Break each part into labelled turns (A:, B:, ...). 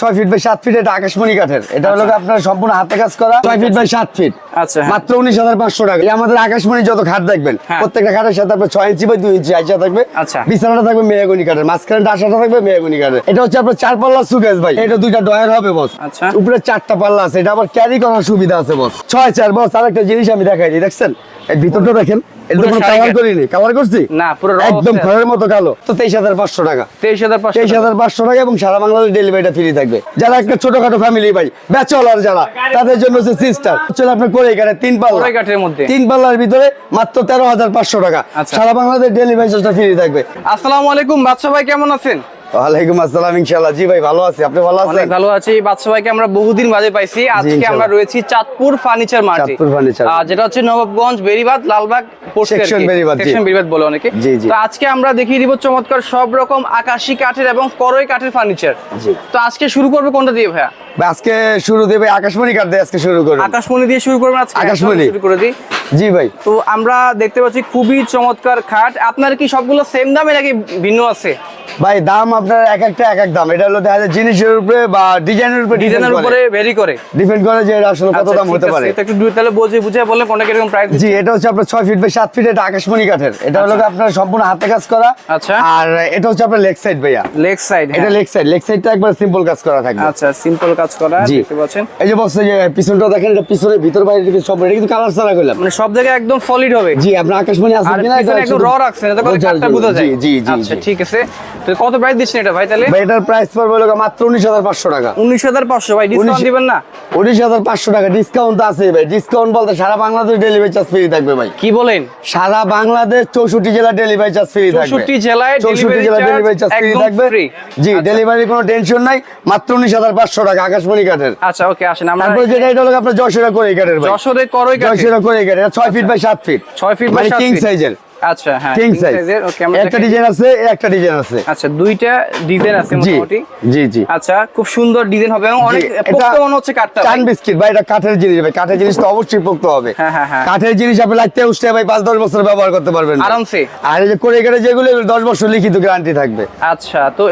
A: ছয় feet by সাত fit এটা আকাশমণি কাঠের। এটা হলো আপনার সম্পূর্ণ হাতে কাজ করা ছয় ফিট বাই সাত ফিট
B: আচ্ছা, হ্যাঁ।
A: মাত্র উনিশ হাজার পাঁচশো টাকা। আমাদের আকাশমণি যত খাট দেখবেন
B: হ্যাঁ।
A: প্রত্যেকটা খাটের সাথে আপনার ছয় ইঞ্চি বাই দুই ইঞ্চি আইসা থাকবে।
B: আচ্ছা।
A: বিছানাটা থাকবে মেয়াগুনি কাঠের মাঝখানটা আশাটা থাকবে মেয়াগুনি কাঠের। এটা হচ্ছে আপনার চার পাল্লা সুকেস ভাই। এটা দুইটা ডয়ার হবে বস
B: আচ্ছা।
A: উপরে চারটা পাল্লা আছে। এটা আবার ক্যারি করার সুবিধা আছে বস ছয় চার বস আরেকটা জিনিস আমি দেখাই দিই দেখছেন? এই ভিতরটা দেখেন। এটা
B: পুরো
A: কোনো
B: শাড়ি
A: কালার
B: কাট।
A: করছি?
B: না, পুরো
A: একদম ঘরের মতো কালো। তো তেইশ হাজার পাঁচশো টাকা।
B: তেইশ হাজার
A: তেইশ হাজার পাঁচশো টাকা এবং সারা বাংলাদেশ ডেলিভারিটা ফ্রি থাকবে। যারা একটা ছোটখাটো ফ্যামিলি ভাই ব্যাচলার যারা তাদের জন্য হচ্ছে সিস্টার চলে আপনার করে এখানে তিন পাল্লা।
B: কাঠের মধ্যে।
A: তিন পাল্লার ভিতরে মাত্র তেরো হাজার পাঁচশো টাকা।
B: আচ্ছা।
A: সারা বাংলাদেশ ডেলিভারি চার্জটা ফ্রি থাকবে।
B: আসসালামু আলাইকুম বাদশা ভাই কেমন আছেন?
A: ওয়ালাইকুম আসসালাম ইনশাল্লাহ জি ভাই ভালো আছি। আপনি ভালো আছেন?
B: ভালো আছি। বাদশা ভাইকে আমরা বহুদিন বাজে পাইছি। আজকে আমরা রয়েছি চাঁদপুর ফার্নিচার মার্টে
A: চাঁদপুর furniture।
B: যেটা হচ্ছে নবাবগঞ্জ বেরিবাদ লালবাগ
A: Section বেরিবাদ,
B: সেকশন বেরিবাদ বলে অনেকে। তো আজকে আমরা দেখিয়ে দিব চমৎকার সব রকম আকাশি কাঠের এবং করই কাঠের ফার্নিচার।
A: জি।
B: তো আজকে শুরু করবে কোনটা দিয়ে ভাইয়া?
A: আজকে শুরু দেবে আকাশমণি কার্ড দিয়ে আজকে শুরু করুন।
B: আকাশমণি দিয়ে শুরু করবেন আজকে?
A: আকাশমণি।
B: শুরু করে দিই।
A: জি ভাই।
B: তো আমরা দেখতে পাচ্ছি খুবই চমৎকার খাট। আপনার কি সবগুলো সেম দামে নাকি ভিন্ন আছে?
A: ভাই দাম আপনার এক একটা এক এক দাম। এটা হলো দেখা যায় জিনিসের উপরে বা ডিজাইনের উপরে
B: ডিজাইনের উপরে ভেরি করে।
A: ডিপেন্ড করে যে এটা আসলে কত
B: আচ্ছা,
A: দাম হতে পারে।
B: এটা একটু দু- তাহলে বুঝে বুঝে বললে কোনটা কীরকম প্রাইস
A: জি এটা হচ্ছে আপনার ছয় ফিট বাই সাত ফিট এটা আকাশমণি কাঠের। এটা হলো আপনার সম্পূর্ণ হাতে কাজ করা।
B: আচ্ছা।
A: আর এটা হচ্ছে আপনার লেগ সাইড ভাইয়া।
B: লেগ সাইড
A: এটা লেগ সাইড লেগ সাইডটা একবার সিম্পল কাজ করা থাকবে।
B: আচ্ছা সিম্পল কাজ করা। দেখতে পাচ্ছেন।
A: এই যে বলছে যে পিছনটা দেখেন এটা পিছনে ভিতর বাইরে দিকে সব এটা কিন্তু কালার ছাড়া করলাম।
B: মানে সব জায়গায় একদম সলিড হবে।
A: জি আপনার আকাশমণি আছে কিনা
B: পিছনে একদম র রাখছেন এটা করে
A: বোঝার
B: কাঠটা বোঝা যায়।
A: জি জি জি
B: আচ্ছা ঠিক আছে। তো কত প্রাইস দিচ্ছেন এটা ভাই তাহলে?
A: ভাই এটার প্রাইস পড়বে হলো মাত্র উনিশ হাজার পাঁচশো টাকা।
B: উনিশ হাজার পাঁচশো ভাই ডিসকাউন্ট দিবেন না?
A: উনিশ হাজার পাঁচশো টাকা ডিসকাউন্ট আছে ভাই ডিসকাউন্ট বলতে সারা বাংলাদেশ ডেলিভারি চার্জ ফ্রি থাকবে ভাই।
B: কি বলেন?
A: সারা বাংলাদেশ চৌষট্টি জেলা ডেলিভারি চার্জ ফ্রি থাকবে।
B: 64 জেলায়
A: চৌষট্টি
B: delivery
A: জেলা ডেলিভারি চার্জ ফ্রি থাকবে। জি
B: আচ্ছা।
A: ডেলিভারি কোনো টেনশন নাই মাত্র উনিশ হাজার পাঁচশো টাকা আকাশমণি কাঠের।
B: আচ্ছা ওকে আসেন আমরা
A: তারপরে যেটা এটা হলো আপনার যশোরা করে কাঠের ভাই।
B: যশোরে করই কাঠের।
A: যশোরা করে কাঠের এটা ছয় ফিট বাই সাত ফিট
B: ছয় ফিট বাই সাত
A: কিং
B: ফিট।
A: সাইজের
B: আচ্ছা হ্যাঁ
A: কিং সাইজ একটা ডিজাইন আছে একটা ডিজাইন আছে।
B: আচ্ছা দুইটা ডিজাইন আছে মোটামুটি।
A: জি জি।
B: আচ্ছা খুব সুন্দর ডিজাইন হবে এবং অনেক পোক্ত মনে হচ্ছে কাঠটা
A: চান বিস্কিট ভাই এটা কাঠের জিনিস ভাই কাঠের জিনিস তো অবশ্যই পোক্ত হবে।
B: হ্যাঁ, হ্যাঁ, হ্যাঁ।
A: কাঠের জিনিস আপনি লাগতে উঠতে ভাই পাঁচ দশ বছর ব্যবহার করতে পারবেন।
B: আরামসে।
A: আর এই যে করে গেলে যেগুলো এগুলো দশ বছর লিখিত গ্যারান্টি থাকবে।
B: আচ্ছা তো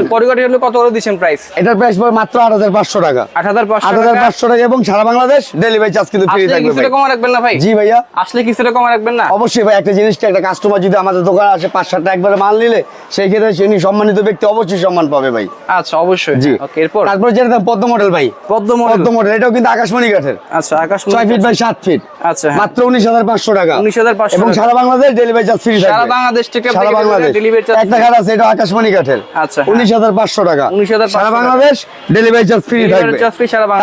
B: হলো কত করে প্রাইস
A: এটার প্রাইস মাত্র আট হাজার পাঁচশো টাকা।
B: আট হাজার পাঁচশো
A: আট হাজার পাঁচশো টাকা এবং সারা বাংলাদেশ ডেলিভারি চার্জ কিন্তু ফ্রি থাকবে ভাই।
B: কমা রাখবেন না ভাই?
A: জি ভাইয়া।
B: আসলে কিছুটা কমা রাখবেন না?
A: অবশ্যই ভাই একটা জিনিসটা একটা কাস্টমার যদি আমাদের দোকানে আসে পাঁচ সাতটা একবারে মাল নিলে সেই ক্ষেত্রে তিনি সম্মানিত ব্যক্তি অবশ্যই সম্মান পাবে ভাই।
B: আচ্ছা অবশ্যই।
A: জি।
B: এরপর?
A: তারপর যেটা পদ্ম মডেল ভাই।
B: পদ্ম মডেল
A: পদ্ম মডেল এটাও কিন্তু আকাশমণি কাঠের।
B: আচ্ছা আকাশ
A: ছয় ফিট বাই সাত ফিট
B: আচ্ছা হ্যাঁ।
A: মাত্র উনিশ হাজার পাঁচশো টাকা।
B: 19,500
A: এবং সারা বাংলাদেশ ডেলিভারি চার্জ ফ্রি
B: সারা বাংলাদেশ থেকে
A: সারা বাংলাদেশ।
B: delivery charge
A: একটা। ঘাট আছে এটা আকাশমণি কাঠের।
B: আচ্ছা, হ্যাঁ।
A: উনিশ হাজার পাঁচশো টাকা।
B: 19,500
A: সারা বাংলাদেশ ডেলিভারি চার্জ ফ্রি থাকবে।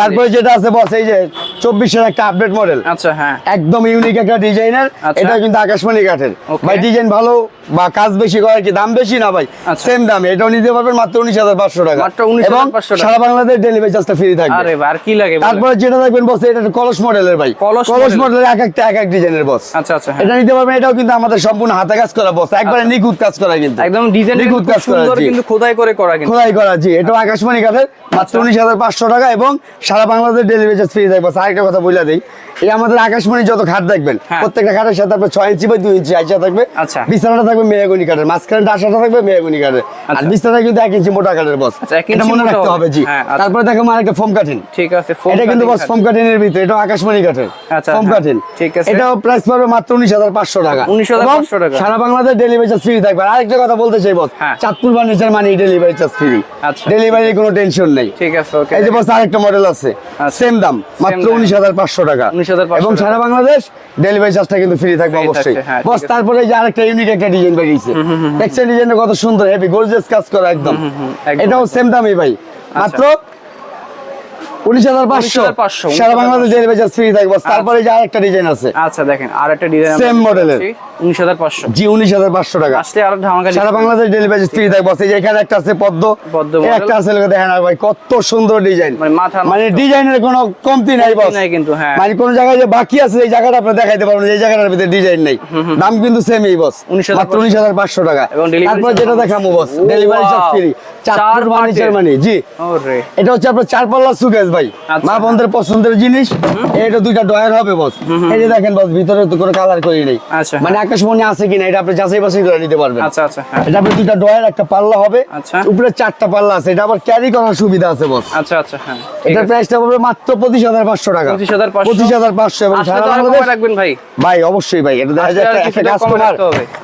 A: তারপরে যেটা আছে বস এই যে চব্বিশের একটা আপডেট মডেল
B: আচ্ছা হ্যাঁ।
A: একদম ইউনিক একটা ডিজাইনের
B: আচ্ছা।
A: এটা কিন্তু আকাশমণি কাঠের। ভাই ডিজাইন ভালো বা কাজ বেশি করে কি দাম বেশি না ভাই?
B: আচ্ছা।
A: সেম দাম এটাও নিতে পারবেন মাত্র উনিশ হাজার পাঁচশো টাকা।
B: মাত্র 19,500
A: এবং। সারা বাংলাদেশ ডেলিভারি চার্জটা ফ্রি থাকবে।
B: আরে আর কি লাগে?
A: তারপরে যেটা দেখবেন বস এটা কলস মডেলের ভাই।
B: কলস
A: মডেলের এক একটা এক এক ডিজাইনের বস
B: আচ্ছা আচ্ছা হ্যাঁ।
A: এটা নিতে পারবেন এটাও কিন্তু আমাদের সম্পূর্ণ হাতে কাজ করা বস একবারে নিখুঁত কাজ করা কিন্তু।
B: একদম ডিজাইন
A: নিখুঁত কাজ করা
B: সুন্দর কিন্তু খোদাই করে করা কিন্তু।
A: খোদাই করা জি। এটাও আকাশমণি কাঠের মাত্র উনিশ হাজার পাঁচশো টাকা এবং সারা বাংলাদেশ ডেলিভারি চার্জ ফ্রি থাকবে। আরেকটা কথা বলে দিই। এই আমাদের আকাশমণি যত খাট দেখবেন
B: হ্যাঁ।
A: প্রত্যেকটা খাটের সাথে আপনার ছয় ইঞ্চি বা দুই ইঞ্চি আইসা থাকবে।
B: আচ্ছা।
A: বিছানাটা থাকবে কাঠের মাঝখানটা আশাটা থাকবে কাঠের আর
B: আচ্ছা।
A: বিছানা কিন্তু এক ইঞ্চি মোটা কাঠের বস
B: আচ্ছা,
A: এটা মনে রাখতে
B: হবে।
A: জি
B: হ্যাঁ, আচ্ছা।
A: তারপরে দেখো আমার একটা ফোম
B: ঠিক আছে
A: এটা কিন্তু বস। ফোম ভিতরে এটা আকাশমণি কাঠের
B: আচ্ছা,
A: ফোম
B: হ্যাঁ, ঠিক আছে।
A: এটাও প্রাইস পড়বে মাত্র উনিশ হাজার পাঁচশো টাকা
B: 19,500
A: এবং
B: টাকা।
A: সারা বাংলাদেশ ডেলিভারি চার্জ ফ্রি থাকবে আরেকটা কথা বলতে চাই বস
B: হ্যাঁ।
A: চাঁদপুর ফার্নিচার মানে ডেলিভারি চার্জ ফ্রি। ডেলিভারি কোনো টেনশন নেই
B: ঠিক আছে ওকে
A: এই যে বস আরেকটা মডেল আছে। সেম দাম মাত্র
B: দাম।
A: উনিশ হাজার পাঁচশো টাকা
B: 19,500
A: এবং সারা বাংলাদেশ ডেলিভারি চার্জটা কিন্তু ফ্রি থাকবে অবশ্যই বস তারপরে যে আরেকটা ইউনিক একটা ডিজাইন বেরিয়েছে দেখছেন ডিজাইনটা কত সুন্দর হেভি গোর্জিয়াস কাজ করা একদম।
B: একদম,
A: এটাও সেম দামই ভাই। মাত্র উনিশ হাজার পাঁচশো।
B: 19,500
A: সারা বাংলাদেশ ডেলিভারি ফ্রি থাকবে। তারপরে যে আরেকটা ডিজাইন আছে।
B: আচ্ছা দেখেন আর ডিজাইন
A: Same model-এর।
B: উনিশ হাজার পাঁচশো।
A: জি উনিশ হাজার পাঁচশো টাকা।
B: আসলে আরও ধামাকা
A: সারা বাংলাদেশ ডেলিভারি ফ্রি থাকবে। এই যে এখানে একটা আছে পদ্ম।
B: পদ্ম
A: একটা আছে দেখেন আর ভাই কত সুন্দর ডিজাইন
B: মানে মাথা
A: মানে ডিজাইনের কোনো কমতি নাই বস
B: নাই কিন্তু, হ্যাঁ।
A: মানে কোন জায়গায় যে বাকি আছে এই জায়গাটা আপনি দেখাইতে পারবেন এই জায়গাটার ভিতরে ডিজাইন নেই। দাম কিন্তু সেমই বস
B: 19,500
A: মাত্র উনিশ হাজার পাঁচশো টাকা। তারপর যেটা দেখাবো বস ডেলিভারি চার্জ ফ্রি
B: চার
A: মানে জি। এটা হচ্ছে আপনার চার পাল্লা সুকেস ভাই
B: আচ্ছা।
A: মা বোনদের পছন্দের জিনিস এটা দুইটা ডয়ার হবে বস। এই যে দেখেন বস ভিতরে তো কোনো কালার করি নেই।
B: আচ্ছা।
A: মানে আকাশমণি আছে কিনা এটা আপনি যাচাই বাছাই করে নিতে পারবেন।
B: আচ্ছা আচ্ছা হ্যাঁ।
A: এটা আপনি দুইটা ডয়ার একটা পাল্লা হবে।
B: আচ্ছা।
A: উপরে চারটা পাল্লা আছে এটা আবার ক্যারি করার সুবিধা আছে বস।
B: আচ্ছা আচ্ছা হ্যাঁ
A: এটার প্রাইসটা পড়বে মাত্র পঁচিশ হাজার পাঁচশো টাকা।
B: 25,500
A: পঁচিশ। হাজার পাঁচশো এবং সারা বাংলাদেশ
B: রাখবেন ভাই।
A: ভাই অবশ্যই ভাই এটা দেখা যায় একটা- কাস্টমার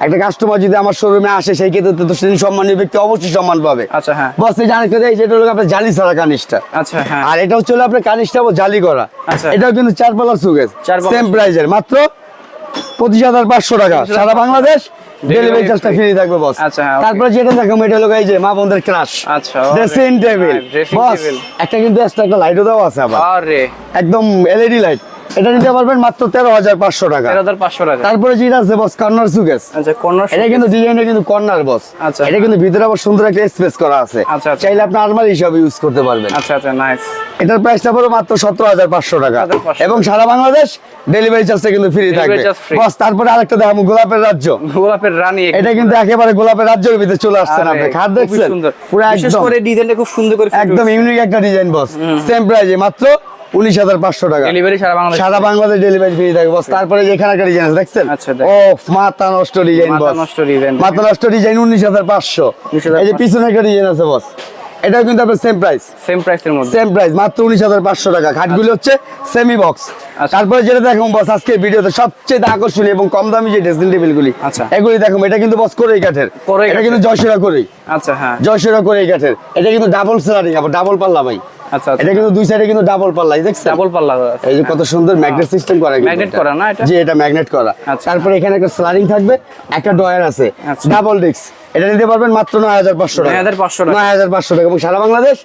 A: একটা কাস্টমার যদি আমার শোরুমে আসে সেই ক্ষেত্রে তো তিনি সম্মানীয় ব্যক্তি অবশ্যই সম্মান পাবে।
B: আচ্ছা হ্যাঁ।
A: বস এই দেয় যেটা হলো আপনার জালি ছাড়া কানিসটা
B: আচ্ছা হ্যাঁ।
A: আর এটা হচ্ছে আপনার কানিসটা জালি করা।
B: আচ্ছা।
A: এটাও কিন্তু চার পাল্লার সুগেজ সেম প্রাইজের মাত্র পঁচিশ হাজার পাঁচশো টাকা।
B: 25,500
A: সারা বাংলাদেশ ডেলিভারি চার্জটা ফ্রি থাকবে বস
B: আচ্ছা.
A: তারপরে যেটা দেখো এটা হলো এই যে মা বোনদের ক্রাশ
B: আচ্ছা
A: ড্রেসিং টেবিল বস একটা কিন্তু এক্সট্রা একটা লাইটও দেওয়া আছে আবার। একদম এলইডি লাইট এটা নিতে পারবেন মাত্র তেরো হাজার পাঁচশো টাকা।
B: তেরো হাজার পাঁচশো টাকা।
A: তারপরে যেটা আছে বস কর্নার সুগেস
B: আচ্ছা কর্নার
A: এটা কিন্তু ডিজাইনটা কিন্তু কর্নার বস
B: আচ্ছা।
A: এটা কিন্তু ভিতরে আবার সুন্দর একটা স্পেস করা আছে।
B: আচ্ছা, আচ্ছা।
A: চাইলে আপনি আলমারি হিসাবে ইউজ করতে পারবেন।
B: আচ্ছা আচ্ছা নাইস
A: এটার প্রাইসটা পড়বে মাত্র সতেরো হাজার পাঁচশো টাকা। এবং সারা বাংলাদেশ ডেলিভারি চার্জটা কিন্তু ফ্রি থাকবে। বস তারপরে আরেকটা দেখাবো গোলাপের রাজ্য।
B: গোলাপের রানী
A: এটা কিন্তু একেবারে গোলাপের রাজ্যের ভিতরে চলে আসছেন
B: আরে,
A: আপনি।
B: খুবই
A: দেখছেন? পুরো একদম।
B: ডিজাইনটা খুব সুন্দর করে
A: একদম ইউনিক একটা ডিজাইন বস সেম প্রাইজে মাত্র উনিশ হাজার পাঁচশো টাকা।
B: ডেলিভারি সারা বাংলাদেশ
A: সারা বাংলাদেশ ডেলিভারি ফ্রি থাকবে। বস তারপরে যেখানে একটা ডিজাইন দেখছেন?
B: আচ্ছা,
A: ও মাথা নষ্ট ডিজাইন বস। মাত্র নষ্ট ডিজাইন উনিশ হাজার পাঁচশো। এই যে পিছনে একটা ডিজাইন আছে বস। এটাও কিন্তু আপনার সেম প্রাইস
B: সেম প্রাইসের মধ্যে।
A: সেম প্রাইস মাত্র উনিশ হাজার পাঁচশো টাকা। খাটগুলো হচ্ছে সেমি বক্স
B: আচ্ছা।
A: তারপরে যেটা দেখো বস আজকে ভিডিওতে সবচেয়ে আকর্ষণীয় এবং কম দামি যে ড্রেসিং টেবিল গুলি
B: আচ্ছা।
A: এগুলি দেখো এটা কিন্তু বস করেই কাঠের। এটা। কিন্তু জয়সিরা করেই।
B: আচ্ছা হ্যাঁ।
A: জয়সিরা করেই কাঠের। এটা কিন্তু ডাবল স্লারিং আবার ডাবল পাল্লা ভাই।
B: আচ্ছা আচ্ছা।
A: এটা কিন্তু দুই সাইডে কিন্তু ডাবল পাল্লা দেখছেন?
B: ডাবল পাল্লা
A: এই যে কত সুন্দর ম্যাগনেট সিস্টেম করা কিন্তু
B: করা না এটা?
A: জি এটা ম্যাগনেট করা।
B: আচ্ছা।
A: তারপরে এখানে একটা স্লারিং থাকবে একটা ডয়ার আছে। ডাবল ডিস্ক এটা নিতে পারবেন মাত্র নয় হাজার পাঁচশো টাকা। নয় হাজার পাঁচশো টাকা। এবং সারা বাংলাদেশ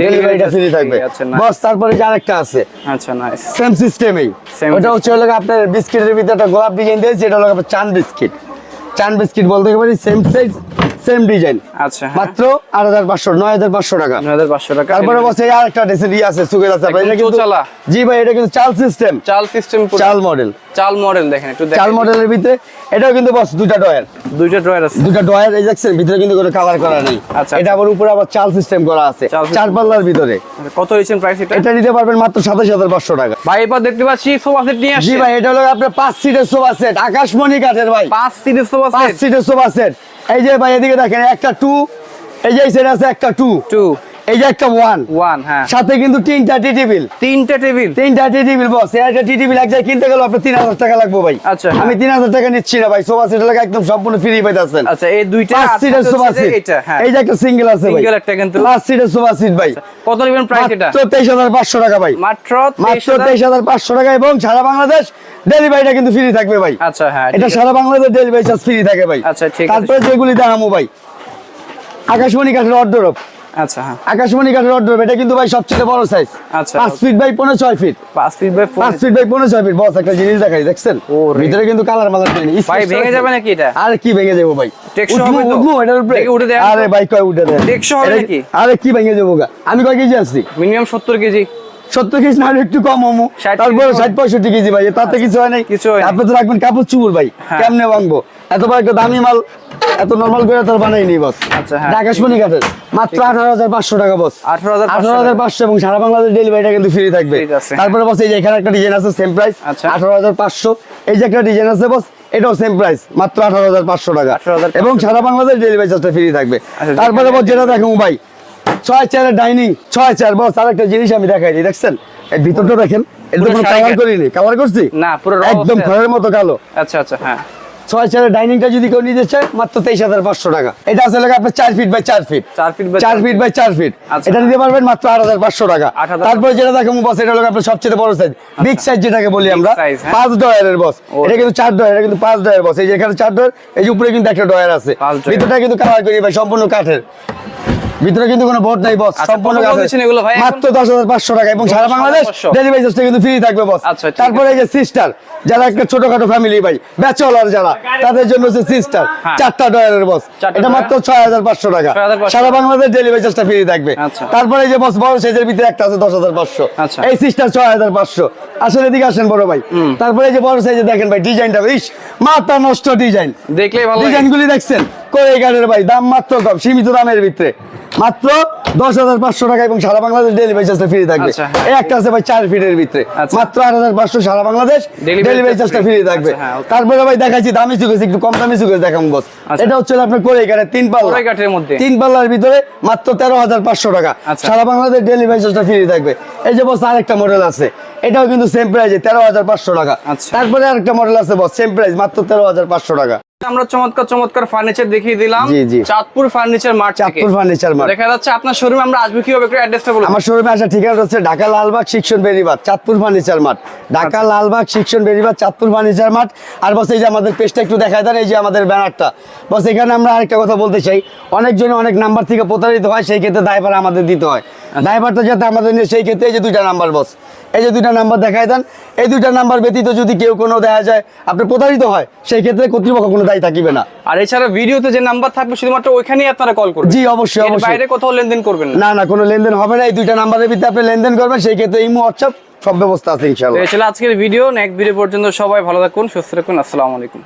A: ডেলিভারিটা ফ্রি থাকবে। বস তারপরে যে আরেকটা আছে।
B: আচ্ছা নাইস
A: সেম সিস্টেমেই
B: Same
A: ওটা হচ্ছে হলো আপনার বিস্কিটের ভিতরে একটা গোলাপ ডিজাইন দিয়েছে এটা হলো আপনার চান বিস্কিট চান বিস্কিট বলতে পারি? সেম সাইজ সেম ডিজাইন
B: আচ্ছা হ্যাঁ।
A: মাত্র আট হাজার পাঁচশো নয় হাজার পাঁচশো টাকা।
B: নয় হাজার পাঁচশো টাকা।
A: তারপরে বসে আর একটা ডেসেন্ট আছে সুগের আছে। এটা কিন্তু
B: চৌচালা।
A: জি ভাই এটা কিন্তু চাল সিস্টেম
B: চাল সিস্টেম
A: চাল মডেল
B: চাল মডেল দেখেন একটু
A: চাল মডেলের ভিতরে এটাও কিন্তু বস দুইটা ডয়ার
B: দুইটা ড্রয়ার আছে।
A: দুইটা ডয়ার এই দেখছেন ভিতরে কিন্তু কোনো কালার করা নেই।
B: আচ্ছা,
A: এটা আবার উপরে আবার চাল সিস্টেম করা আছে। চার পাল্লার ভিতরে।
B: আচ্ছা, কত হয়েছেন প্রাইস এটা?
A: এটা নিতে পারবেন মাত্র সাতাশ হাজার পাঁচশো টাকা।
B: ভাই এবার দেখতে পাচ্ছি সোফা সেট নিয়ে
A: জি ভাই এটা হলো আপনার পাঁচ সিটের সোফা সেট আকাশমণি কাঠের ভাই।
B: পাঁচ সিটের সোফা সেট
A: সিটের সোফা সেট এই যে ভাই এদিকে দেখেন একটা টু এই যে আছে একটা টু
B: টু
A: এই যে একটা ওয়ান
B: ওয়ান হ্যাঁ।
A: সাথে কিন্তু তিনটা টি টেবিল
B: তিনটা টেবিল
A: তিনটা টি টেবিল বস একটা টি টেবিল এক জায়গায় কিনতে গেলে আপনার তিন হাজার টাকা লাগবে ভাই।
B: আচ্ছা, হ্যাঁ।
A: আমি তিন হাজার টাকা নিচ্ছি না ভাই। সোফা সেট লাগে একদম সম্পূর্ণ ফ্রি পাইতেছেন।
B: আচ্ছা এই দুইটা
A: পাঁচ সিটের সোফা সেট
B: এটা হ্যাঁ।
A: এই যে একটা সিঙ্গেল আছে ভাই।
B: সিঙ্গেল একটা কিন্তু।
A: পাঁচ সিটের সোফা সিট ভাই।
B: কত নেবেন প্রাইস এটা?
A: মাত্র তেইশ হাজার পাঁচশো টাকা ভাই।
B: মাত্র
A: মাত্র তেইশ হাজার? পাঁচশো টাকা এবং সারা বাংলাদেশ ডেলিভারিটা কিন্তু ফ্রি থাকবে ভাই।
B: আচ্ছা হ্যাঁ
A: এটা সারা বাংলাদেশ ডেলিভারি চার্জ ফ্রি থাকে ভাই।
B: আচ্ছা, ঠিক
A: তারপরে যেগুলি দেখামো ভাই। আকাশমণি কাঠের অর্ডারপ
B: আচ্ছা হ্যাঁ।
A: আকাশমণি কাঠের অর্ডারপ এটা কিন্তু ভাই সবচেয়ে বড় সাইজ
B: আচ্ছা,
A: feet by feet
B: feet by
A: feet by feet boss একটা জিনিস দেখাই দেখছেন। ভিতরে কিন্তু কালার মালার নেই।
B: ভাই ভেঙে যাবে নাকি এটা?
A: আরে কি ভেঙে যাব ভাই?
B: টেকশো
A: উঠবো,
B: হবে তো?
A: উঠবো এটার উপরে।
B: উঠে
A: আরে ভাই কয় উঠে দেয়?
B: টেকসই হবে নাকি?
A: আরে কি ভেঙে যাব গা? আমি কয় কেজি আসছি
B: মিনিমাম সত্তর কেজি।
A: সত্তর কেজি না একটু কম হমু। তারপরে ষাট পঁয়ষট্টি কেজি ভাই। তাতে কিছু হয় নাই।
B: কিছু
A: আপনি তো রাখবেন কাপড় চুপুর ভাই।
B: হ্যাঁ।
A: কেমনে ভাঙবো? এত বড় একটা দামি মাল এত নর্মাল করে তোর বানাইনি বস
B: আচ্ছা, হ্যাঁ।
A: আকাশমণি কাঠের মাত্র আঠারো হাজার পাঁচশো টাকা বস
B: আঠারো হাজার
A: আঠারো হাজার পাঁচশো এবং সারা বাংলাদেশ ডেলিভারিটা কিন্তু ফ্রি থাকবে। তারপরে বস এই যে এখানে একটা ডিজাইন আছে সেম প্রাইস
B: আচ্ছা।
A: আঠারো হাজার পাঁচশো। এই যে একটা ডিজাইন আছে বস এটাও সেম প্রাইস মাত্র আঠারো হাজার পাঁচশো টাকা।
B: 18,500
A: এবং সারা বাংলাদেশ ডেলিভারি চার্জটা ফ্রি থাকবে।
B: আচ্ছা,
A: তারপরে বস যেটা দেখো ভাই ছয় চেয়ারের ডাইনিং ছয় চেয়ার। বস আর একটা জিনিস আমি দেখাই দিই দেখছেন? এই ভিতরটা দেখেন এটা কোনো করিনি করছি?
B: না, পুরো
A: একদম ঘরের মতো কালো।
B: আচ্ছা আচ্ছা হ্যাঁ।
A: ছয় চেয়ারের ডাইনিংটা যদি কেউ নিতে চায় মাত্র তেইশ হাজার পাঁচশো টাকা। এটা আসলে আপনার চার ফিট বাই চার ফিট
B: চার ফিট বাই
A: চার ফিট
B: আচ্ছা।
A: এটা নিতে পারবেন মাত্র আট হাজার পাঁচশো টাকা। তারপরে যেটা দেখো বস এটা হলো আপনার সবচেয়ে বড় সাইজ বিগ সাইজ যেটাকে বলি আমরা
B: হ্যাঁ।
A: পাঁচ ডয়ারের বস। এটা কিন্তু চার ডয়ার এটা কিন্তু পাঁচ ডয়ার বস। এই যে এখানে চার ডয়ার এই যে উপরে কিন্তু একটা ডয়ার আছে। ভিতরটা কিন্তু কালার করি ভাই সম্পূর্ণ কাঠের। ভিতরে কিন্তু কোনো বোর্ড নাই বস
B: আচ্ছা,
A: সম্পূর্ণ
B: এগুলো ভাই
A: মাত্র দশ হাজার পাঁচশো টাকা এবং সারা বাংলাদেশ ডেলিভারি চার্জটা কিন্তু ফ্রি থাকবে বস
B: আচ্ছা,
A: তারপরে এই যে সিস্টার যারা একটা ছোটখাটো ফ্যামিলি ভাই ব্যাচেলর যারা তাদের জন্য হচ্ছে সিস্টার
B: হ্যাঁ।
A: চারটা ডয়ারের বস এটা মাত্র ছয় হাজার পাঁচশো টাকা। সারা বাংলাদেশ ডেলিভারি চার্জটা ফ্রি থাকবে।
B: আচ্ছা।
A: তারপরে এই যে বস বড় সাইজের ভিতরে একটা আছে দশ হাজার পাঁচশো।
B: আচ্ছা।
A: এই সিস্টার ছয় হাজার পাঁচশো। আসলে এদিকে আসেন বড় ভাই। তারপরে এই যে বড় সাইজে দেখেন ভাই ডিজাইনটা ইস মাথা নষ্ট ডিজাইন
B: দেখলেই ভালো লাগে।
A: ডিজাইন গুলি দেখছেন? করে এই গাড়ির ভাই দাম মাত্র কম সীমিত দামের ভিতরে মাত্র দশ হাজার পাঁচশো টাকা এবং সারা বাংলাদেশ ডেলিভারি চার্জটা ফ্রি থাকবে
B: আচ্ছা।
A: এই একটা আছে ভাই চার ফিটের ভিতরে
B: আচ্ছা।
A: মাত্র আট হাজার পাঁচশো সারা বাংলাদেশ ডেলিভারি চার্জটা ফ্রি থাকবে
B: আচ্ছা, হ্যাঁ।
A: তারপরে ভাই দেখাচ্ছি দামি চুকেছে একটু কম দামি চুকেছে দেখাম বস। এটা হচ্ছে আপনার করে এখানে তিন পাল্লা
B: কাঠের মধ্যে।
A: তিন পাল্লার ভিতরে মাত্র তেরো হাজার পাঁচশো টাকা। সারা বাংলাদেশ ডেলিভারি চার্জটা ফ্রি থাকবে এই যে বস আরেকটা মডেল আছে এটাও কিন্তু সেম প্রাইজে তেরো হাজার পাঁচশো টাকা। তারপরে আরেকটা মডেল আছে বস সেম প্রাইস মাত্র তেরো হাজার পাঁচশো টাকা
B: আমরা চমৎকার চমৎকার ফার্নিচার দেখিয়ে দিলাম। Chandpur furniture mart
A: Chandpur furniture mart
B: দেখা যাচ্ছে আপনার শোরুমে আমরা আসব কীভাবে একটু অ্যাড্রেসটা বলুন।
A: আমার শোরুমে আসার ঠিকানা হচ্ছে ঢাকা লালবাগ শিক্ষণ বেরিবাদ চাঁদপুর ফার্নিচার মাঠ। ঢাকা
B: আচ্ছা।
A: লালবাগ শিক্ষণ বেরিবাদ চাঁদপুর ফার্নিচার মাঠ। আর বস এই যে আমাদের পেজটা একটু দেখায় দেন এই যে আমাদের ব্যানারটা। বস এখানে আমরা আরেকটা কথা বলতে চাই। অনেকজন অনেক নাম্বার থেকে প্রতারিত হয় সেই ক্ষেত্রে দায়ভার আমাদের দিতে হয়।
B: আচ্ছা।
A: দায়ভারটা যাতে আমাদের নিয়ে সেই ক্ষেত্রে এই যে দুইটা নাম্বার বস। এই যে দুইটা নাম্বার দেখায় দেন এই দুইটা নাম্বার ব্যতীত যদি কেউ কোনো দেখা যায় আপনি প্রতারিত হয় সেই ক্ষেত্রে কর্তৃপক্ষ কোনো দায়ী থাকবে না।
B: আর এছাড়া ভিডিওতে যে নাম্বার থাকবে শুধুমাত্র ওইখানেই আপনারা কল করবেন।
A: জি অবশ্যই অবশ্যই।
B: বাইরে কোথাও লেনদেন করবেন না।
A: না কোনো লেনদেন হবে না এই দুইটা নাম্বারের ভিত্তিতে আপনি লেনদেন করবেন সেই ক্ষেত্রে ইমো হোয়াটসঅ্যাপ সব ব্যবস্থা আছে ইনশাআল্লাহ
B: এই ছিল আজকের ভিডিও। নেক্সট ভিডিও পর্যন্ত সবাই ভালো থাকুন সুস্থ থাকুন আসসালামু আলাইকুম।